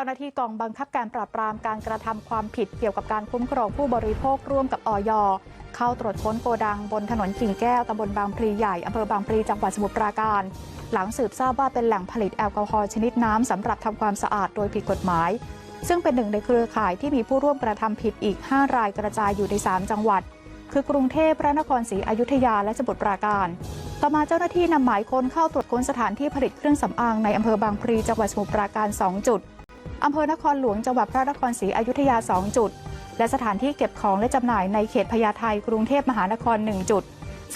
จ้าหน้าที่กองบังคับการปราบปรามการกระทำความผิดเกี่ยวกับการคุ้มครองผู้บริโภคร่วมกับออยเข้าตรวจค้นโกดังบนถนนกิ่งแก้วตำบลบางพลีใหญ่อำเภอบางพลีจังหวัดสมุทรปราการ หลังสืบทราบว่าเป็นแหล่งผลิตแอลกอฮอล์ชนิดน้ำสำหรับทำความสะอาดโดยผิดกฎหมาย ซึ่งเป็นหนึ่งในเครือข่ายที่มีผู้ร่วมกระทำผิดอีก 5 รายกระจายอยู่ใน 3 จังหวัด คือกรุงเทพพระนครศรีอยุธยาและสมุทรปราการต่อมาเจ้าหน้าที่นำหมายค้นเข้าตรวจค้นสถานที่ผลิตเครื่องสำอางในอำเภอบางพลีจังหวัดสมุทรปราการ 2 จุด อำเภอนครหลวงจังหวัดพระนครศรีอยุธยา 2 จุด และสถานที่เก็บของและจำหน่ายในเขตพญาไทกรุงเทพมหานคร 1 จุด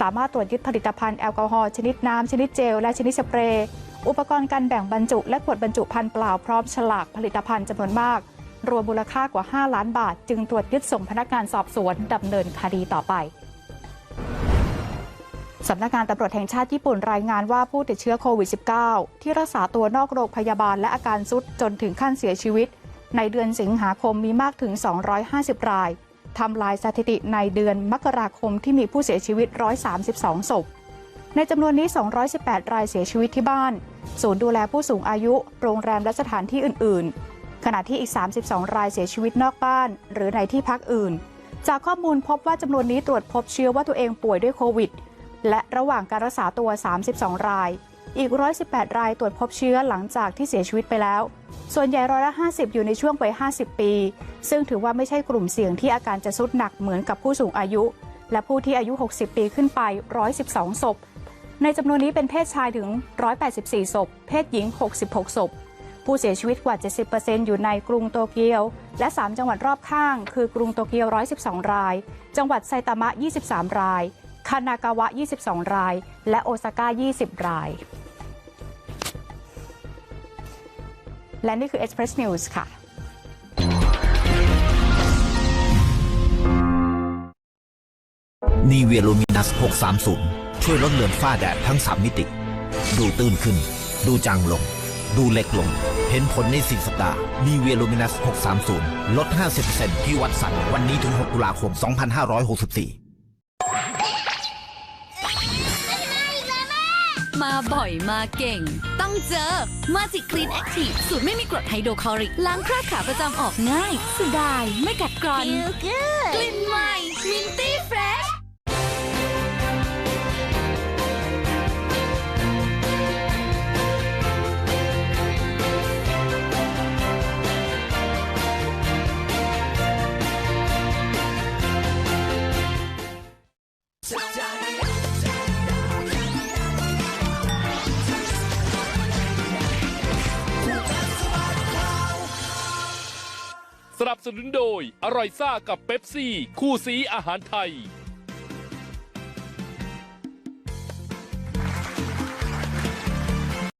สามารถตรวจยึดผลิตภัณฑ์แอลกอฮอล์ชนิดน้ำ ชนิดเจล และชนิดสเปรย์ อุปกรณ์การแบ่งบรรจุ และขวดบรรจุภัณฑ์เปล่าพร้อมฉลากผลิตภัณฑ์จำนวนมาก รวมมูลค่ากว่า 5 ล้านบาท จึงตรวจยึดส่งพนักงานสอบสวนดำเนินคดีต่อไป สำนักงานตำรวจแห่งชาติญี่ปุ่นรายงานว่าผู้ติดเชื้อโควิด -19 ที่รักษาตัวนอกโรงพยาบาลและอาการซุดจนถึงขั้นเสียชีวิต ในเดือนสิงหาคมมีมากถึง 250 รายทำลายสถิติในเดือนมกราคมที่มีผู้เสียชีวิต 132 ศพ ในจำนวนนี้ 218 รายเสียชีวิตที่บ้าน ศูนย์ดูแลผู้สูงอายุ โรงแรมและสถานที่อื่น ๆ ขณะที่อีก 32 รายเสียชีวิตนอกบ้าน หรือในที่พักอื่น จากข้อมูลพบว่าจำนวนนี้ตรวจพบเชื้อว่าตัวเองป่วยด้วยโควิด และระหว่างการรักษาตัว 32 ราย อีก 118 รายตรวจพบเชื้อหลังจากที่เสียชีวิตไปแล้ว ส่วนใหญ่ร้อยละ 50 อยู่ในช่วงวัย 50 ปี ซึ่งถือว่าไม่ใช่กลุ่มเสี่ยงที่อาการจะสุดหนักเหมือนกับผู้สูงอายุ และผู้ที่อายุ 60 ปีขึ้นไป 112 ศพ ในจำนวนนี้เป็นเพศชายถึง 184 ศพ เพศหญิง 66 ศพผู้เสียชีวิตกว่า 70%อยู่ในกรุงโตเกียว และ 3 จังหวัดรอบข้าง คือกรุงโตเกียว 112 ราย จังหวัดไซตามะ 23 รายานากาวะ 22 ราย และโอซาก้า 20 ราย และนี่คือ Express News ค่ะนีเวียลูมินัส 630 ช่วยลดเลือนฝ้าแดดทั้ง 3 มิติ ดูตื้นขึ้น ดูจางลง ดูเล็กลง เห็นผลใน4สัปดาห์นีเวียลูมินัส 630 ลด 50%ที่วัดสัน วันนี้ถึง 6 ตุลาคม 2564 มาบ่อยมาเก่ง ต้องเจอมาจิคลีนแอคทีฟสูตรไม่มีกรดไฮโดรคลอริก ล้างคราบขาวประจำออกง่าย สุดายไม่กัดกร่อนกลิ่นใหม่มิ นับสนุนโดยอร่อยซ่ากับเปปซี่ คู่ซีอาหารไทย